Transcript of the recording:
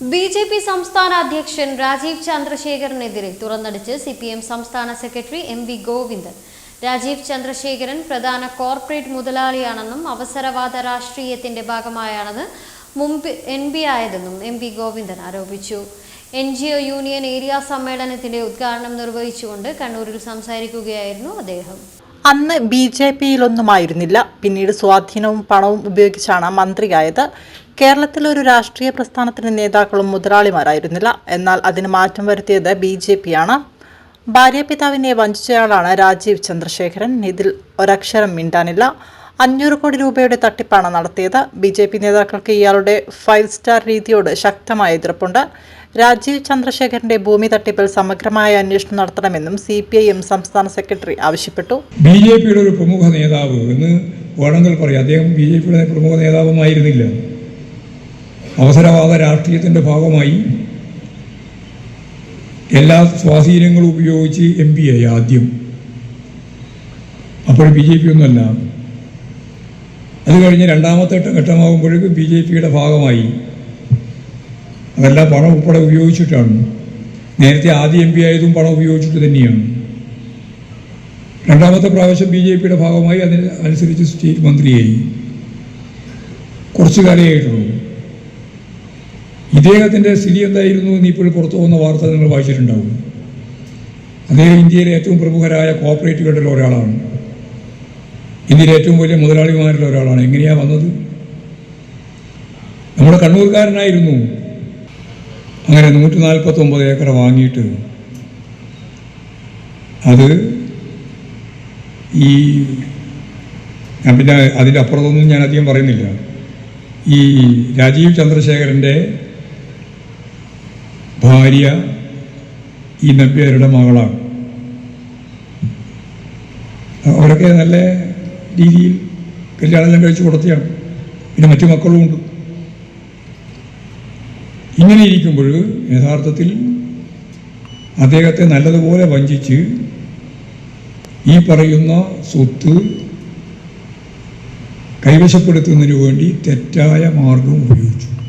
B J P സംസ്ഥാന അധ്യക്ഷൻ രാജീവ് ചന്ദ്രശേഖരനെതിരെ തുറന്നടിച്ച് സി പി എം സംസ്ഥാന secretary M V Govindan. Rajeev Chandrasekharan പ്രധാന കോർപ്പറേറ്റ് മുതലാളിയാണെന്നും അവസരവാദ രാഷ്ട്രീയത്തിന്റെ ഭാഗമായാണെന്ന് മുമ്പ് എൻ ബി ആയതെന്നും എം വി ഗോവിന്ദൻ ആരോപിച്ചു. N G O union area സമ്മേളനത്തിന്റെ ഉദ്ഘാടനം നിർവഹിച്ചുകൊണ്ട് കണ്ണൂരിൽ സംസാരിക്കുകയായിരുന്നു അദ്ദേഹം. അന്ന് ബി ജെ പിയിലൊന്നുമായിരുന്നില്ല. പിന്നീട് സ്വാധീനവും പണവും ഉപയോഗിച്ചാണ് മന്ത്രിയായത്. കേരളത്തിൽ ഒരു രാഷ്ട്രീയ പ്രസ്ഥാനത്തിന്റെ നേതാക്കളും മുതലാളിമാരായിരുന്നില്ല. എന്നാൽ അതിന് മാറ്റം വരുത്തിയത് ബി ജെ പിയാണ്. ഭാര്യാപിതാവിനെ വഞ്ചിച്ചയാളാണ് രാജീവ് ചന്ദ്രശേഖരൻ. ഇതിൽ ഒരക്ഷരം മിണ്ടാനില്ല. അഞ്ഞൂറ് കോടി രൂപയുടെ തട്ടിപ്പാണ് നടത്തിയത്. ബി ജെ പി നേതാക്കൾക്ക് ഇയാളുടെ ഫൈവ് സ്റ്റാർ രീതിയോട് ശക്തമായ എതിർപ്പുണ്ട്. രാജീവ് ചന്ദ്രശേഖരന്റെ ഭൂമി തട്ടിപ്പിൽ സമഗ്രമായ അന്വേഷണം നടത്തണമെന്നും സി പി ഐ എം സംസ്ഥാന സെക്രട്ടറി ആവശ്യപ്പെട്ടു. ബി ജെ പിയുടെ ഒരു പ്രമുഖ നേതാവ് എന്ന് വേണമെങ്കിൽ പറയാം. അദ്ദേഹം ബി ജെ പിയുടെ പ്രമുഖ നേതാവുമായിരുന്നില്ല. അവസരവാദ രാഷ്ട്രീയത്തിന്റെ ഭാഗമായി എല്ലാ സ്വാധീനങ്ങളും ഉപയോഗിച്ച് എം പി ആയി ആദ്യം. അപ്പോൾ ബി ജെ പി ഒന്നുമല്ല. അത് കഴിഞ്ഞ് രണ്ടാമത്തെ ഘട്ടമാകുമ്പോഴേക്കും ബി ജെ പിയുടെ ഭാഗമായി അതെല്ലാം പണം ഉൾപ്പെടെ ഉപയോഗിച്ചിട്ടാണ്. നേരത്തെ ആദ്യം എം പി ആയതും പണം ഉപയോഗിച്ചിട്ട് തന്നെയാണ്. രണ്ടാമത്തെ പ്രാവശ്യം ബി ജെ പിയുടെ ഭാഗമായി അതിന് അനുസരിച്ച് സ്റ്റേറ്റ് മന്ത്രിയായി. കുറച്ചു കാലമായിട്ടുള്ളൂ ഇദ്ദേഹത്തിന്റെ സ്ഥിതി എന്തായിരുന്നു എന്ന് ഇപ്പോൾ പുറത്തു വന്ന വാർത്ത നിങ്ങൾ വായിച്ചിട്ടുണ്ടാവും. അദ്ദേഹം ഇന്ത്യയിലെ ഏറ്റവും പ്രമുഖരായ കോപ്പറേറ്റീവുകളിൽ ഒരാളാണ്. ഇന്ത്യയിലെ ഏറ്റവും വലിയ മുതലാളിമാരിൽ ഒരാളാണ്. എങ്ങനെയാണ് വന്നത്? നമ്മുടെ കണ്ണൂർക്കാരനായിരുന്നു. അങ്ങനെ നൂറ്റി നാൽപ്പത്തൊമ്പത് ഏക്കർ വാങ്ങിയിട്ട് അത് ഈ ഞാൻ പിന്നെ അതിന്റെ അപ്പുറത്തൊന്നും ഞാൻ അധികം പറയുന്നില്ല. ഈ രാജീവ് ചന്ദ്രശേഖരന്റെ ഭാര്യ ഈ നമ്പ്യാരുടെ മകളാണ്. അവരൊക്കെ നല്ല രീതിയിൽ കല്യാണം കഴിച്ചു കൊടുത്തിയാണ്. പിന്നെ മറ്റു മക്കളും ഉണ്ട്. ഇങ്ങനെ ഇരിക്കുമ്പോൾ യഥാർത്ഥത്തിൽ അദ്ദേഹത്തെ നല്ലതുപോലെ വഞ്ചിച്ച് ഈ പറയുന്ന സ്വത്ത് കൈവശപ്പെടുത്തുന്നതിന് വേണ്ടി തെറ്റായ മാർഗം ഉപയോഗിച്ചു.